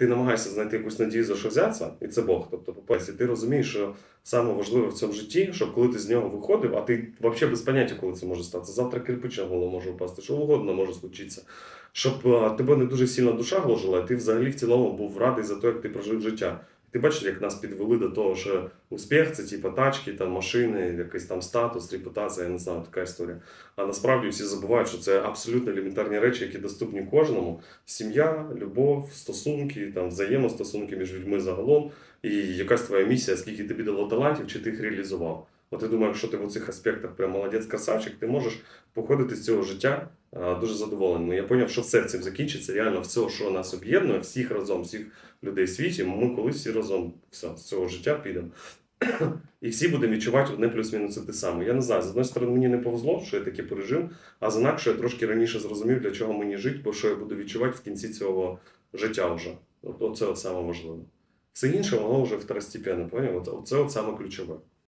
ти намагаєшся знайти якусь надію за що взятися, і це Бог. Тобто, по-перше, ти розумієш, що саме важливе в цьому житті, щоб коли ти з нього виходив, а ти взагалі без поняття, коли це може статися. Завтра кирпича голова може впасти, що угодно може случитися. Щоб тебе не дуже сильно душа гложила, і ти взагалі в цілому був радий за те, як ти прожив життя. Ти бачиш, як нас підвели до того, що успіх це типу тачки, там, машини, якийсь там статус, репутація, я не знаю, така історія. А насправді всі забувають, що це абсолютно елементарні речі, які доступні кожному. Сім'я, любов, стосунки, там, взаємостосунки між людьми загалом, і якась твоя місія, скільки тобі дало талантів, чи ти їх реалізував. От я думаю, якщо ти в цих аспектах прям молодець красавчик, ти можеш походити з цього життя дуже задоволеним. Я зрозумів, що все цим закінчиться. Реально, все, що нас об'єднує, всіх разом, всіх людей в світі, ми колись всі разом все, з цього життя підемо. І всі будемо відчувати одне плюс-мінус те саме. Я не знаю, з одної сторони, мені не повезло, що я таке пережив, а з інакше я трошки раніше зрозумів, для чого мені жити, бо що я буду відчувати в кінці цього життя вже. Оце от саме важливе. Все інше, воно вже второстепенно, поняв? Оце от саме ключове.